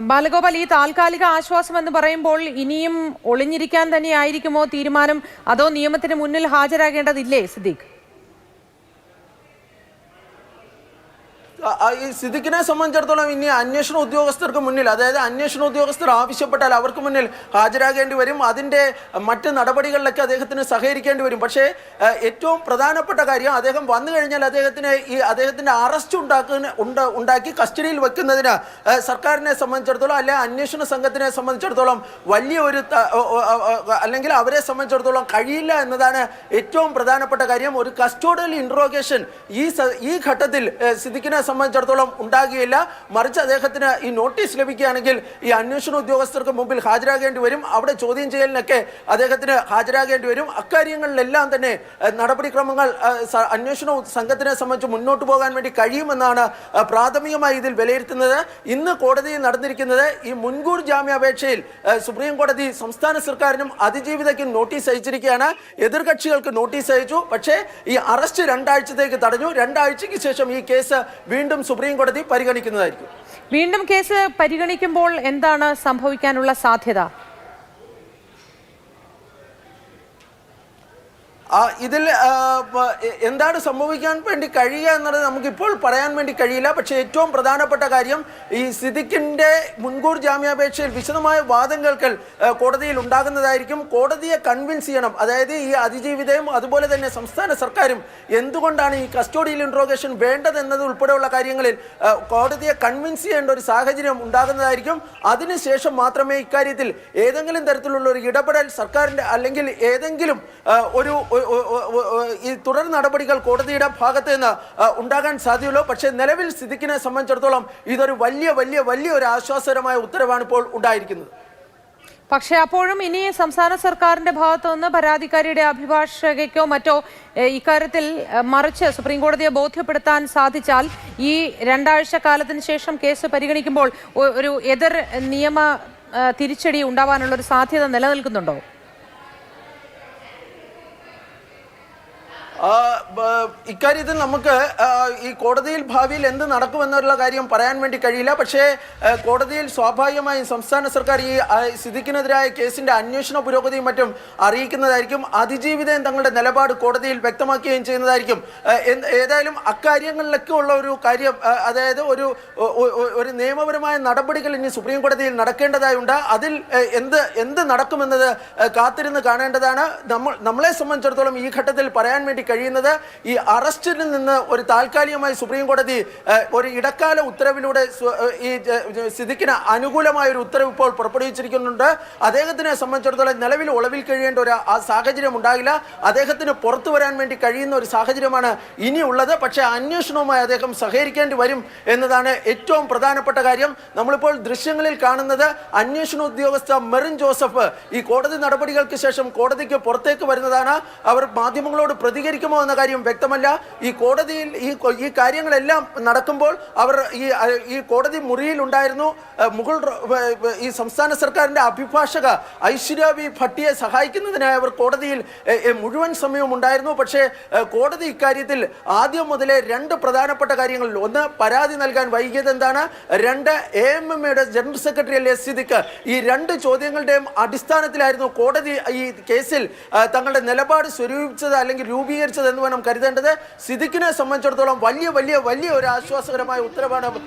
ബാലഗോപാൽ ഈ താൽക്കാലിക ആശ്വാസം എന്ന് പറയുമ്പോൾ ഇനിയും ഒളിഞ്ഞിരിക്കാൻ തന്നെ ആയിരിക്കുമോ തീരുമാനം? അതോ നിയമത്തിന് മുന്നിൽ ഹാജരാകേണ്ടതില്ലേ സിദ്ദീഖ് ആ, ആ, ഈ സിദ്ദിഖിനെ സംബന്ധിച്ചിടത്തോളം ഇനി അന്വേഷണ ഉദ്യോഗസ്ഥർക്ക് മുന്നിൽ അതായത് അന്വേഷണ ഉദ്യോഗസ്ഥർ ആവശ്യപ്പെട്ടാൽ അവർക്ക് മുന്നിൽ ഹാജരാകേണ്ടി വരും. അതിന്റെ മറ്റ് നടപടികളിലൊക്കെ അദ്ദേഹത്തിന് സഹകരിക്കേണ്ടി വരും. പക്ഷേ ഏറ്റവും പ്രധാനപ്പെട്ട കാര്യം അദ്ദേഹം വന്നു കഴിഞ്ഞാൽ അദ്ദേഹത്തിന് ഈ അദ്ദേഹത്തിന്റെ അറസ്റ്റ് ഉണ്ടാക്കുന്ന ഉണ്ട് ഉണ്ടാക്കി കസ്റ്റഡിയിൽ വെക്കുന്നതിന് സർക്കാരിനെ സംബന്ധിച്ചിടത്തോളം അല്ലെ അന്വേഷണ സംഘത്തിനെ സംബന്ധിച്ചിടത്തോളം വലിയ ഒരു അല്ലെങ്കിൽ അവരെ സംബന്ധിച്ചിടത്തോളം കഴിയില്ല എന്നതാണ് ഏറ്റവും പ്രധാനപ്പെട്ട കാര്യം. ഒരു കസ്റ്റോഡിയൽ ഇൻട്രോഗേഷൻ ഈ ഈ ഘട്ടത്തിൽ സിദ്ദിഖിനെ സംബന്ധിച്ചിടത്തോളം ഉണ്ടാകുകയില്ല മറിച്ച് അദ്ദേഹത്തിന് ഈ നോട്ടീസ് ലഭിക്കുകയാണെങ്കിൽ ഈ അന്വേഷണ ഉദ്യോഗസ്ഥർക്ക് മുമ്പിൽ ഹാജരാകേണ്ടി വരും. അവിടെ ചോദ്യം ചെയ്യലിനൊക്കെ അദ്ദേഹത്തിന് ഹാജരാകേണ്ടി വരും. അക്കാര്യങ്ങളിലെല്ലാം തന്നെ നടപടിക്രമങ്ങൾ അന്വേഷണ സംഘത്തിനെ സംബന്ധിച്ച് മുന്നോട്ട് പോകാൻ വേണ്ടി കഴിയുമെന്നാണ് പ്രാഥമികമായി ഇതിൽ വിലയിരുത്തുന്നത്. ഇന്ന് കോടതിയിൽ നടന്നിരിക്കുന്നത് ഈ മുൻകൂർ ജാമ്യാപേക്ഷയിൽ സുപ്രീം കോടതി സംസ്ഥാന സർക്കാരിനും അതിജീവിതയ്ക്കും നോട്ടീസ് അയച്ചിരിക്കുകയാണ്. എതിർകക്ഷികൾക്ക് നോട്ടീസ് അയച്ചു. പക്ഷേ ഈ അറസ്റ്റ് രണ്ടാഴ്ചത്തേക്ക് തടഞ്ഞു. രണ്ടാഴ്ചയ്ക്ക് ശേഷം ഈ കേസ് വീണ്ടും സുപ്രീം കോടതി പരിഗണിക്കുന്നതായിരിക്കും. വീണ്ടും കേസ് പരിഗണിക്കുമ്പോൾ എന്താണ് സംഭവിക്കാനുള്ള സാധ്യത? ഇതിൽ എന്താണ് സംഭവിക്കാൻ വേണ്ടി കഴിയുക എന്നുള്ളത് നമുക്കിപ്പോൾ പറയാൻ വേണ്ടി കഴിയില്ല. പക്ഷേ ഏറ്റവും പ്രധാനപ്പെട്ട കാര്യം ഈ സിദ്ദിഖിന്റെ മുൻകൂർ ജാമ്യാപേക്ഷയിൽ വിശദമായ വാദം കേൾക്കൽ കോടതിയിൽ ഉണ്ടാകുന്നതായിരിക്കും. കോടതിയെ കൺവിൻസ് ചെയ്യണം. അതായത് ഈ അതിജീവിതയും അതുപോലെ തന്നെ സംസ്ഥാന സർക്കാരും എന്തുകൊണ്ടാണ് ഈ കസ്റ്റോഡിയൽ ഇൻട്രോഗേഷൻ വേണ്ടത് എന്നത് ഉൾപ്പെടെയുള്ള കാര്യങ്ങളിൽ കോടതിയെ കൺവിൻസ് ചെയ്യേണ്ട ഒരു സാഹചര്യം ഉണ്ടാകുന്നതായിരിക്കും. അതിനുശേഷം മാത്രമേ ഇക്കാര്യത്തിൽ ഏതെങ്കിലും തരത്തിലുള്ള ഒരു ഇടപെടൽ സർക്കാരിന്റെ അല്ലെങ്കിൽ ഏതെങ്കിലും ഒരു ഈ തുടർ നടപടികൾ കോടതിയുടെ ഭാഗത്ത് നിന്ന് ഉണ്ടാകാൻ സാധ്യതയുള്ളൂ. പക്ഷേ നിലവിൽ സ്ഥിതിക്കിനെ സംബന്ധിച്ചിടത്തോളം ഇതൊരു വലിയ വലിയ വലിയ ഒരു ആശ്വാസകരമായ ഉത്തരവാണ് ഇപ്പോൾ ഉണ്ടായിരിക്കുന്നത്. പക്ഷെ അപ്പോഴും ഇനി സംസ്ഥാന സർക്കാരിന്റെ ഭാഗത്തു നിന്ന് പരാതിക്കാരിയുടെ അഭിഭാഷകയ്ക്കോ മറ്റോ ഇക്കാര്യത്തിൽ മറിച്ച് സുപ്രീം കോടതിയെ ബോധ്യപ്പെടുത്താൻ സാധിച്ചാൽ ഈ രണ്ടാഴ്ച കാലത്തിന് ശേഷം കേസ് പരിഗണിക്കുമ്പോൾ ഒരു എതിർ നിയമ തിരിച്ചടി ഉണ്ടാവാനുള്ള ഒരു സാധ്യത നിലനിൽക്കുന്നുണ്ടോ ആ, ബ- ഇക്കാര്യത്തിൽ നമുക്ക് ഈ കോടതിയിൽ ഭാവിയിൽ എന്ത് നടക്കുമെന്നുള്ള കാര്യം പറയാൻ വേണ്ടി കഴിയില്ല. പക്ഷേ കോടതിയിൽ സ്വാഭാവികമായും സംസ്ഥാന സർക്കാർ ഈ സിദ്ദിഖിനെതിരായ കേസിന്റെ അന്വേഷണ പുരോഗതിയും മറ്റും അറിയിക്കുന്നതായിരിക്കും. അതിജീവിതയും തങ്ങളുടെ നിലപാട് കോടതിയിൽ വ്യക്തമാക്കുകയും ചെയ്യുന്നതായിരിക്കും. ഏതായാലും അക്കാര്യങ്ങളിലൊക്കെ ഉള്ള ഒരു കാര്യം അതായത് ഒരു ഒരു നിയമപരമായ നടപടികൾ ഇനി സുപ്രീം കോടതിയിൽ നടക്കേണ്ടതായുണ്ട്. അതിൽ എന്ത് എന്ത് നടക്കുമെന്നത് കാത്തിരുന്ന് കാണേണ്ടതാണ്. നമ്മൾ നമ്മളെ സംബന്ധിച്ചിടത്തോളം ഈ ഘട്ടത്തിൽ പറയാൻ വേണ്ടി കഴിയുന്നത് ഈ അറസ്റ്റിൽ നിന്ന് ഒരു താൽക്കാലികമായി സുപ്രീം കോടതി ഒരു ഇടക്കാല ഉത്തരവിലൂടെ ഈ സ്ഥിതിക്കിന് അനുകൂലമായ ഒരു ഉത്തരവ് ഇപ്പോൾ പുറപ്പെടുവിച്ചിരിക്കുന്നുണ്ട്. അദ്ദേഹത്തിനെ സംബന്ധിച്ചിടത്തോളം നിലവിൽ ഒളവിൽ കഴിയേണ്ട ഒരു ആ സാഹചര്യം ഉണ്ടാകില്ല അദ്ദേഹത്തിന് പുറത്തു വരാൻ വേണ്ടി കഴിയുന്ന ഒരു സാഹചര്യമാണ് ഇനിയുള്ളത്. പക്ഷേ അന്വേഷണവുമായി അദ്ദേഹം സഹകരിക്കേണ്ടി വരും എന്നതാണ് ഏറ്റവും പ്രധാനപ്പെട്ട കാര്യം. നമ്മളിപ്പോൾ ദൃശ്യങ്ങളിൽ കാണുന്നത് അന്വേഷണ ഉദ്യോഗസ്ഥ മെറിൻ ജോസഫ് ഈ കോടതി നടപടികൾക്ക് ശേഷം കോടതിക്ക് പുറത്തേക്ക് വരുന്നതാണ്. അവർ മാധ്യമങ്ങളോട് പ്രതികരിക്കുമോ എന്ന കാര്യം വ്യക്തമല്ല. ഈ കോടതിയിൽ ഈ ഈ കാര്യങ്ങളെല്ലാം നടക്കുമ്പോൾ അവർ ഈ ഈ കോടതി മുറിയിൽ ഉണ്ടായിരുന്നു. വ- ഈ സംസ്ഥാന സർക്കാരിന്റെ അഭിഭാഷക ഐശ്വര്യ വി ഭട്ടിയെ സഹായിക്കുന്നതിനായി അവർ കോടതിയിൽ മുഴുവൻ സമയവും ഉണ്ടായിരുന്നു. പക്ഷേ കോടതി ഇക്കാര്യത്തിൽ ആദ്യം മുതലേ രണ്ട് പ്രധാനപ്പെട്ട കാര്യങ്ങളിൽ ഒന്ന് പരാതി നൽകാൻ വൈകിയത് എന്താണ്? രണ്ട് എ എം എം എയുടെ ജനറൽ സെക്രട്ടറി അല്ലേ സിദ്ദിഖ്? ഈ രണ്ട് ചോദ്യങ്ങളുടെയും അടിസ്ഥാനത്തിലായിരുന്നു കോടതി ഈ കേസിൽ തങ്ങളുടെ നിലപാട് സ്വരൂപിച്ചത് അല്ലെങ്കിൽ രൂപീകരിച്ചത് എന്ന് വേണം കരുതേണ്ടത് സിദ്ദിഖിനെ സംബന്ധിച്ചിടത്തോളം വലിയ വലിയ വലിയ ഒരു ആശ്വാസകരമായ ഉത്തരവാണ്